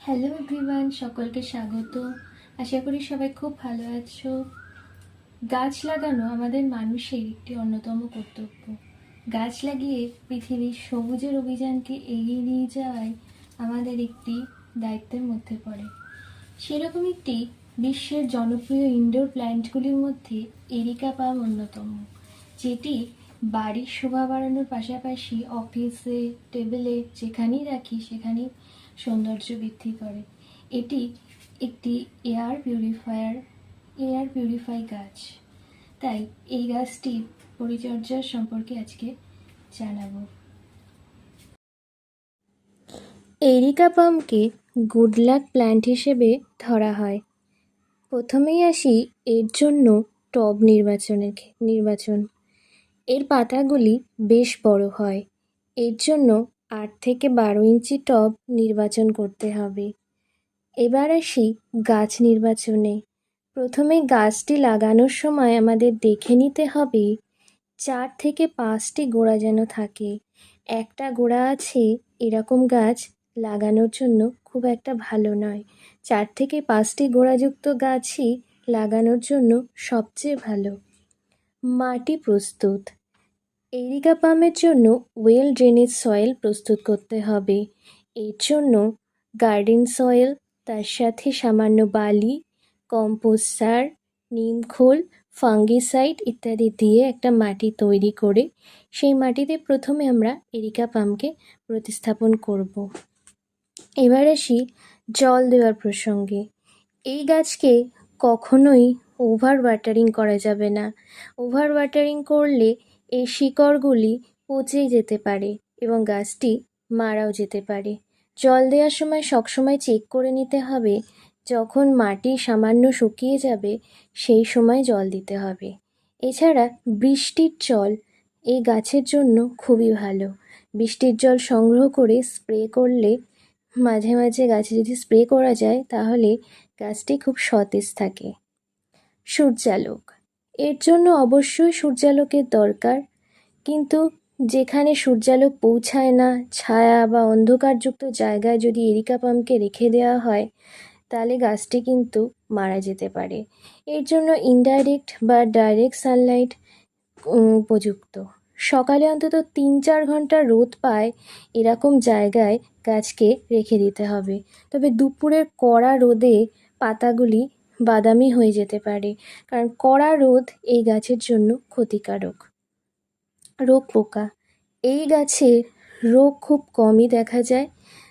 Hello everyone সকলকে স্বাগত। আশা করি সবাই খুব ভালো আছো। গাছ লাগানো আমাদের মানুষের একটি অন্যতম কর্তব্য। গাছ লাগিয়ে পৃথিবীর সবুজের অভিযানকে এগিয়ে নিয়ে যাওয়াই আমাদের একটি দায়িত্বের মধ্যে পড়ে। সেরকম একটি বিশ্বের জনপ্রিয় ইনডোর প্ল্যান্টগুলির মধ্যে এরিকা পাম অন্যতম, যেটি বাড়ির শোভা বাড়ানোর পাশাপাশি অফিসে টেবিলে যেখানেই রাখি সেখানেই সৌন্দর্য বৃদ্ধি করে। এটি একটি এয়ার পিউরিফায়ার, এয়ার পিউরিফাই গাছ। তাই এই গাছটির পরিচর্যা সম্পর্কে আজকে জানাব। এরিকা পামকে গুড লাক প্ল্যান্ট হিসেবে ধরা হয়। প্রথমেই আসি এর জন্য টব নির্বাচনের নির্বাচন। এর পাতাগুলি বেশ বড় হয়। এর জন্য আট থেকে বারো ইঞ্চি টব নির্বাচন করতে হবে। এবার আসি গাছ নির্বাচনে। প্রথমে গাছটি লাগানোর সময় আমাদের দেখে নিতে হবে চার থেকে পাঁচটি গোড়া যেন থাকে। একটা গোড়া আছে এরকম গাছ লাগানোর জন্য খুব একটা ভালো নয়। চার থেকে পাঁচটি গোড়াযুক্ত গাছই লাগানোর জন্য সবচেয়ে ভালো। মাটি প্রস্তুত। এরিকা পামের জন্য ওয়েল ড্রেনেজ সয়েল প্রস্তুত করতে হবে। এর জন্য গার্ডেন সয়েল, তার সাথে সামান্য বালি, কম্পোস্ট সার নিমখোল ফাঙ্গিসাইড ইত্যাদি দিয়ে একটা মাটি তৈরি করে সেই মাটিতে প্রথমে আমরা এরিকা পামকে প্রতিস্থাপন করব। এবার আসি জল দেওয়ার প্রসঙ্গে। এই গাছকে কখনোই ওভার ওয়াটারিং করা যাবে না। ওভার ওয়াটারিং করলে এই শিকড়গুলি পচে যেতে পারে এবং গাছটি মারাও যেতে পারে। জল দেওয়ার সময় সবসময় চেক করে নিতে হবে, যখন মাটি সামান্য শুকিয়ে যাবে, সেই সময় জল দিতে হবে। এছাড়া বৃষ্টির জল এই গাছের জন্য খুবই ভালো। বৃষ্টির জল সংগ্রহ করে স্প্রে করলে, মাঝে মাঝে গাছে যদি স্প্রে করা যায়, তাহলে গাছটি খুব সতেজ থাকে। সূর্যালোক এর জন্য অবশ্যই সূর্যালোকের দরকার। কিন্তু যেখানে সূর্যালোক পৌঁছায় না, ছায়া বা অন্ধকারযুক্ত জায়গায় যদি এরিকা পামকে রেখে দেওয়া হয়, তাহলে গাছটি কিন্তু মারা যেতে পারে। এর জন্য ইনডাইরেক্ট বা ডাইরেক্ট সানলাইট উপযুক্ত। সকালে অন্তত তিন চার ঘণ্টা রোদ পায় এরকম জায়গায় গাছকে রেখে দিতে হবে। তবে দুপুরের কড়া রোদে পাতাগুলি বাদামি হয়ে যেতে পারে, কারণ কড়া রোদ এই গাছের জন্য ক্ষতিকারক। রোগ পোকা। এই গাছে রোগ খুব কমই দেখা যায়,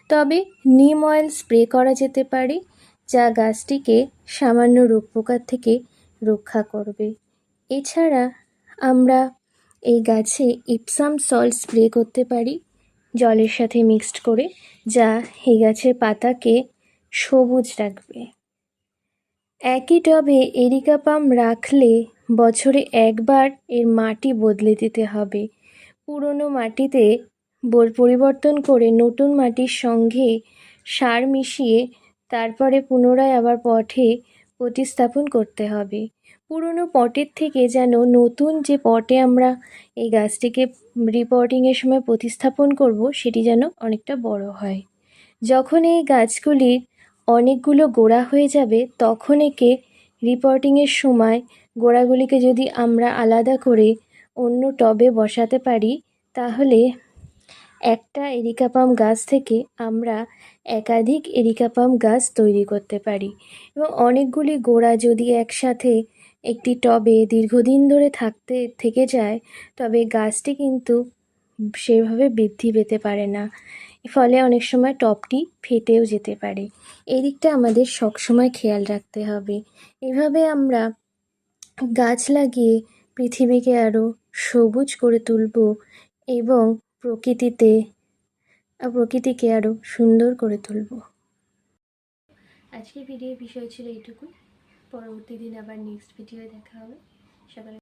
তবে নিম অয়েল স্প্রে করা যেতে পারে, যা গাছটিকে সামান্য রোগ পোকার থেকে রক্ষা করবে। এছাড়া আমরা এই গাছে ইপসাম সল্ট স্প্রে করতে পারি, জলের সাথে মিক্সড করে, যা এই গাছের পাতাকে সবুজ রাখবে। একই টবে এরিকা পাম রাখলে বছরে একবার এর মাটি বদলে দিতে হবে। পুরনো মাটিতে বোর পরিবর্তন করে নতুন মাটির সঙ্গে সার মিশিয়ে তারপরে পুনরায় আবার পটে প্রতিস্থাপন করতে হবে। পুরনো পটের থেকে যেন নতুন যে পটে আমরা এই গাছটিকে রিপোর্টিংয়ের সময় প্রতিস্থাপন করব, সেটি যেন অনেকটা বড় হয়। যখন এই গাছগুলির অনেকগুলো গোড়া হয়ে যাবে, তখন একে রিপোর্টিংয়ের সময় গোড়াগুলিকে যদি আমরা আলাদা করে অন্য টবে বসাতে পারি, তাহলে একটা এরিকা পাম গাছ থেকে আমরা একাধিক এরিকা পাম গাছ তৈরি করতে পারি। এবং অনেকগুলি গোড়া যদি একসাথে একটি টবে দীর্ঘদিন ধরে থাকতে, থেকে যায়, তবে গাছটি কিন্তু সেভাবে বৃদ্ধি পেতে পারে না। ফলে অনেক সময় টবটি ফেটেও যেতে পারে। এদিকটা আমাদের সবসময় খেয়াল রাখতে হবে। এভাবে আমরা গাছ লাগিয়ে পৃথিবীকে আরও সবুজ করে তুলব এবং প্রকৃতিতে, প্রকৃতিকে আরও সুন্দর করে তুলব। আজকের ভিডিওর বিষয় ছিল এইটুকু পরবর্তী দিন আবার নেক্সট ভিডিও দেখা হবে। সকালে